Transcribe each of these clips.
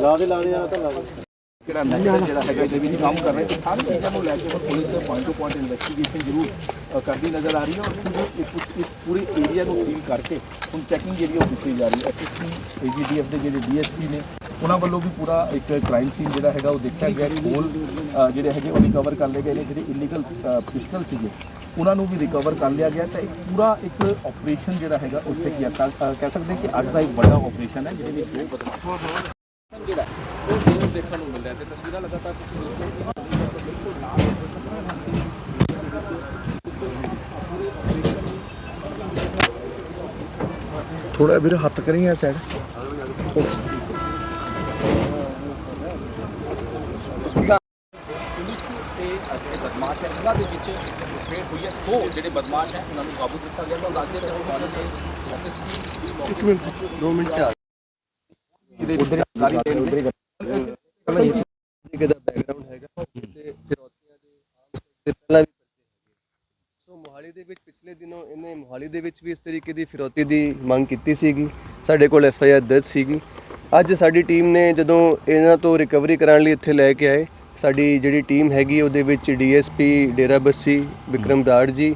ਲਾ ਦੇ ਲਾ ਦੇ ਆ ਤਾਂ ਲਾ ਦੇ ਕਿਹੜਾ ਨੈਕਸਟ ਜਿਹੜਾ ਹੈਗਾ ਇਹਦੇ ਵਿੱਚ ਕੰਮ ਕਰ ਰਹੇ ਤੇ ਸਾਰੀ ਚੀਜ਼ਾਂ ਨੂੰ ਲੈ ਕੇ ਪੁਲਿਸ ਦੇ ਪੁਆਇੰਟ ਟੂ ਪੁਆਇੰਟ ਇਨਵੈਸਟੀਗੇਸ਼ਨ ਜ਼ਰੂਰ ਕਰਦੀ ਨਜ਼ਰ ਆ ਰਹੀ ਹੈ ਔਰ ਇਸ- ਪੂਰੇ ਏਰੀਆ ਨੂੰ ਸੀਲ ਕਰਕੇ ਹੁਣ ਚੈਕਿੰਗ ਜਿਹੜੀ ਉਹ ਕੀਤੀ ਜਾ ਰਹੀ ਹੈ। ਐਸਐਸਪੀ ਏਜੀਡੀਐਫ ਦੇ ਜਿਹੜੇ ਡੀਐਸਪੀ ਨੇ ਉਹਨਾਂ ਵੱਲੋਂ ਵੀ ਪੂਰਾ ਇੱਕ ਕ੍ਰਾਈਮ ਸੀਨ ਜਿਹੜਾ ਹੈਗਾ, ਉਹ ਦੇਖਿਆ ਗਿਆ ਕੋਲ ਜਿਹੜੇ ਹੈਗੇ ਉਹ ਰਿਕਵਰ ਕਰ ਲਏ ਗਏ ਨੇ, ਜਿਹੜੇ ਇਲੀਗਲ ਪਿਸਟਲ ਸੀਗੇ। ਉਹਨਾਂ ਨੂੰ ਵੀ ਰਿਕਵਰ ਕਰ ਲਿਆ ਗਿਆ ਤਾਂ ਇੱਕ ਪੂਰਾ ਇੱਕ ਆਪਰੇਸ਼ਨ ਜਿਹੜਾ ਹੈਗਾ, ਉੱਥੇ ਕੀ ਕਹਿ ਸਕਦੇ ਕਿ ਅੱਜ ਦਾ ਇੱਕ ਵੱਡਾ ਆਪਰੇਸ਼ਨ ਹੈ, ਜਿਹਦੇ ਵਿੱਚ ਦੋ ਬਦਮਾਸ਼ ਜਿਹੜਾ ਉਹ ਜ਼ਰੂਰ ਦੇਖਣ ਨੂੰ ਮਿਲ ਤੇ ਤਸਵੀਰਾਂ ਲਗਾਤਾਰ ਬਿਲਕੁਲ ਨਾਲ ਥੋੜਾ ਵੀਰ ਹੱਥ ਕਰੀ ਆ ਸਾਈਡ ਤੇ ਜਿਹੜੇ ਬਦਮਾਸ਼ ਹੈ ਉਹਨਾਂ ਦੇ ਵਿੱਚ ਫੇਰ ਹੋਈ ਹੈ। ਸੋ ਜਿਹੜੇ ਬਦਮਾਸ਼ ਹੈ ਉਹਨਾਂ ਨੂੰ ਕਾਬੂ ਕੀਤਾ ਗਿਆ। ਤਾਂ ਦੱਸਦੇ ਰਹੋ ਮਾਰਨ ਦੇ ਇੱਕ ਮਿੰਟ 2 ਮਿੰਟ ਚਾਰ ਉਧਰ ਸਾਰੀ ਦੇਣ ਉਧਰ ਹੀ। ਦਾ ਬੈਕਗ੍ਰਾਉਂਡ ਹੈਗਾ ਤੇ ਫਿਰੌਤੀਆਂ ਦੇ ਤੇ ਪਹਿਲਾਂ ਵੀ ਸੋ ਮੋਹਾਲੀ ਦੇ ਵਿੱਚ ਪਿਛਲੇ ਦਿਨੋਂ ਇਹਨੇ ਮੋਹਾਲੀ ਦੇ ਵਿੱਚ ਵੀ ਇਸ ਤਰੀਕੇ ਦੀ ਫਿਰੌਤੀ ਦੀ ਮੰਗ ਕੀਤੀ ਸੀਗੀ। ਸਾਡੇ ਕੋਲ ਐਫ ਆਈ ਆਰ ਦਰਜ ਸੀਗੀ। ਅੱਜ ਸਾਡੀ ਟੀਮ ਨੇ ਜਦੋਂ ਇਹਨਾਂ ਤੋਂ ਰਿਕਵਰੀ ਕਰਾਉਣ ਲਈ ਇੱਥੇ ਲੈ ਕੇ ਆਏ ਸਾਡੀ ਜਿਹੜੀ ਟੀਮ ਹੈਗੀ ਉਹਦੇ ਵਿੱਚ ਡੀਐਸਪੀ ਡੇਰਾ Bassi, Vikram Rar ji,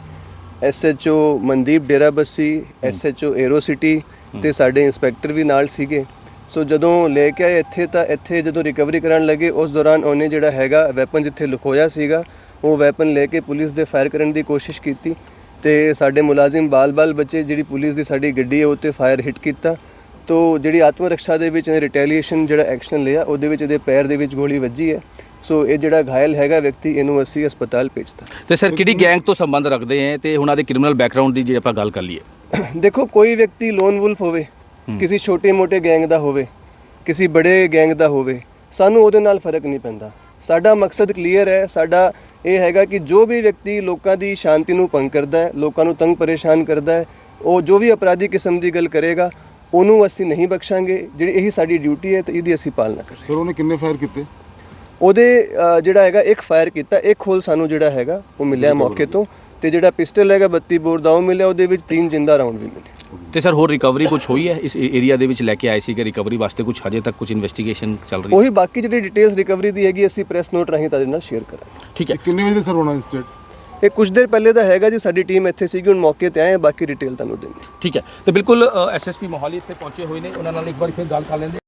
SHO Mandeep Dera Bassi, SHO Aero City ਤੇ ਸਾਡੇ ਇੰਸਪੈਕਟਰ ਵੀ ਨਾਲ ਸੀਗੇ। ਸੋ ਜਦੋਂ ਲੈ ਕੇ ਆਏ ਇੱਥੇ ਤਾਂ ਇੱਥੇ ਜਦੋਂ ਰਿਕਵਰੀ ਕਰਨ ਲੱਗੇ, ਉਸ ਦੌਰਾਨ ਉਹਨੇ ਜਿਹੜਾ ਹੈਗਾ ਵੈਪਨ ਜਿੱਥੇ ਲੁਕੋਇਆ ਸੀਗਾ, ਉਹ ਵੈਪਨ ਲੈ ਕੇ ਪੁਲਿਸ ਦੇ ਫਾਇਰ ਕਰਨ ਦੀ ਕੋਸ਼ਿਸ਼ ਕੀਤੀ ਤੇ ਸਾਡੇ ਮੁਲਾਜ਼ਮ ਬਾਲ-ਬਾਲ ਬੱਚੇ ਜਿਹੜੀ ਪੁਲਿਸ ਦੀ ਸਾਡੀ ਗੱਡੀ ਹੈ ਉੱਤੇ ਫਾਇਰ ਹਿੱਟ ਕੀਤਾ। ਤੋ ਜਿਹੜੀ ਆਤਮ ਰੱਖਿਆ ਦੇ ਵਿੱਚ ਇਹਨੇ ਰਿਟੈਲੀਏਸ਼ਨ ਜਿਹੜਾ ਐਕਸ਼ਨ ਲਿਆ, ਉਹਦੇ ਵਿੱਚ ਇਹਦੇ ਪੈਰ ਦੇ ਵਿੱਚ ਗੋਲੀ ਵੱਜੀ ਹੈ। ਸੋ ਇਹ ਜਿਹੜਾ ਘਾਇਲ ਹੈਗਾ ਵਿਅਕਤੀ ਇਹਨੂੰ ਅਸੀਂ ਹਸਪਤਾਲ ਭੇਜਤਾ। ਤੇ ਸਰ ਕਿਹੜੀ ਗੈਂਗ ਤੋਂ ਸੰਬੰਧ ਰੱਖਦੇ ਹੈ ਤੇ ਉਹਨਾਂ ਦੇ ਕ੍ਰਿਮੀਨਲ ਬੈਕਗ੍ਰਾਉਂਡ ਦੀ ਜੇ ਆਪਾਂ ਗੱਲ ਕਰ ਲਈਏ? ਦੇਖੋ ਕੋਈ ਵਿਅਕਤੀ ਲੋਨ ਵੁਲਫ ਹੋਵੇ ਕਿਸੇ ਛੋਟੇ-ਮੋਟੇ ਗੈਂਗ ਦਾ ਹੋਵੇ ਕਿਸੇ ਬੜੇ ਗੈਂਗ ਦਾ ਹੋਵੇ ਸਾਨੂੰ ਉਹਦੇ ਨਾਲ ਫ਼ਰਕ ਨਹੀਂ ਪੈਂਦਾ। ਸਾਡਾ ਮਕਸਦ ਕਲੀਅਰ ਹੈ ਸਾਡਾ ਇਹ ਹੈਗਾ ਕਿ ਜੋ ਵੀ ਵਿਅਕਤੀ ਲੋਕਾਂ ਦੀ ਸ਼ਾਂਤੀ ਨੂੰ ਭੰਗ ਕਰਦਾ ਹੈ ਲੋਕਾਂ ਨੂੰ ਤੰਗ ਪਰੇਸ਼ਾਨ ਕਰਦਾ ਹੈ ਉਹ ਜੋ ਵੀ ਅਪਰਾਧੀ ਕਿਸਮ ਦੀ ਗੱਲ ਕਰੇਗਾ ਉਹਨੂੰ ਅਸੀਂ ਨਹੀਂ ਬਖਸ਼ਾਂਗੇ। ਜਿਹੜੀ ਇਹੀ ਸਾਡੀ ਡਿਊਟੀ ਹੈ ਤੇ ਇਹਦੀ ਅਸੀਂ ਪਾਲਣਾ ਕਰਾਂਗੇ। ਸਰ ਉਹਨੇ ਕਿੰਨੇ ਫਾਇਰ ਕੀਤੇ? ਉਹਦੇ ਜਿਹੜਾ ਹੈਗਾ ਇੱਕ ਫਾਇਰ ਕੀਤਾ ਇੱਕ ਖੋਲ ਸਾਨੂੰ ਜਿਹੜਾ ਹੈਗਾ ਉਹ ਮਿਲਿਆ ਮੌਕੇ ਤੋਂ। ਤੇ ਜਿਹੜਾ ਪਿਸਟਲ ਹੈਗਾ 32 ਬੋਰ ਦਾ ਉਹ ਮਿਲਿਆ ਉਹਦੇ ਵਿੱਚ ਤਿੰਨ ਜਿੰਦਾ ਰਾਉਂਡ ਵੀ ਮਿਲੇ। ਤੇ ਸਰ ਹੋਰ ਰਿਕਵਰੀ ਕੁਝ ਹੋਈ ਹੈ? ਇਸ ਏਰੀਆ ਦੇ ਵਿੱਚ ਲੈ ਕੇ ਆਏ ਸੀ ਕਿ ਰਿਕਵਰੀ ਵਾਸਤੇ ਕੁਝ ਹਜੇ ਤੱਕ ਕੁਝ ਇਨਵੈਸਟੀਗੇਸ਼ਨ ਚੱਲ ਰਹੀ ਹੈ? ਉਹੀ ਬਾਕੀ ਜਿਹੜੀ ਡਿਟੇਲਸ ਰਿਕਵਰੀ ਦੀ ਹੈਗੀ ਅਸੀਂ ਪ੍ਰੈਸ ਨੋਟ ਰਾਹੀਂ ਤੁਹਾਡੇ ਨਾਲ ਸ਼ੇਅਰ ਕਰਾਂਗੇ। ਠੀਕ ਹੈ। ਕਿੰਨੇ ਵਜੇ ਸਰ ਹੋਣਾ ਇੰਸਟੇਟ ਇਹ ਕੁਝ ਦੇਰ ਪਹਿਲੇ ਦਾ ਹੈਗਾ ਜੀ ਸਾਡੀ ਟੀਮ ਇੱਥੇ ਸੀਗੀ ਹੁਣ ਮੌਕੇ ਤੇ ਆਏ ਬਾਕੀ ਡਿਟੇਲ ਤੁਹਾਨੂੰ ਦੇਣੀ ਠੀਕ ਹੈ। ਤੇ ਬਿਲਕੁਲ ਐਸਐਸਪੀ ਮੋਹਾਲੀ ਇੱਥੇ ਪਹੁੰਚੇ ਹੋਏ ਨੇ। ਉਹਨਾਂ ਨਾਲ ਇੱਕ ਵਾਰ ਫਿਰ ਗੱਲ ਕਰ ਲੈਂਦੇ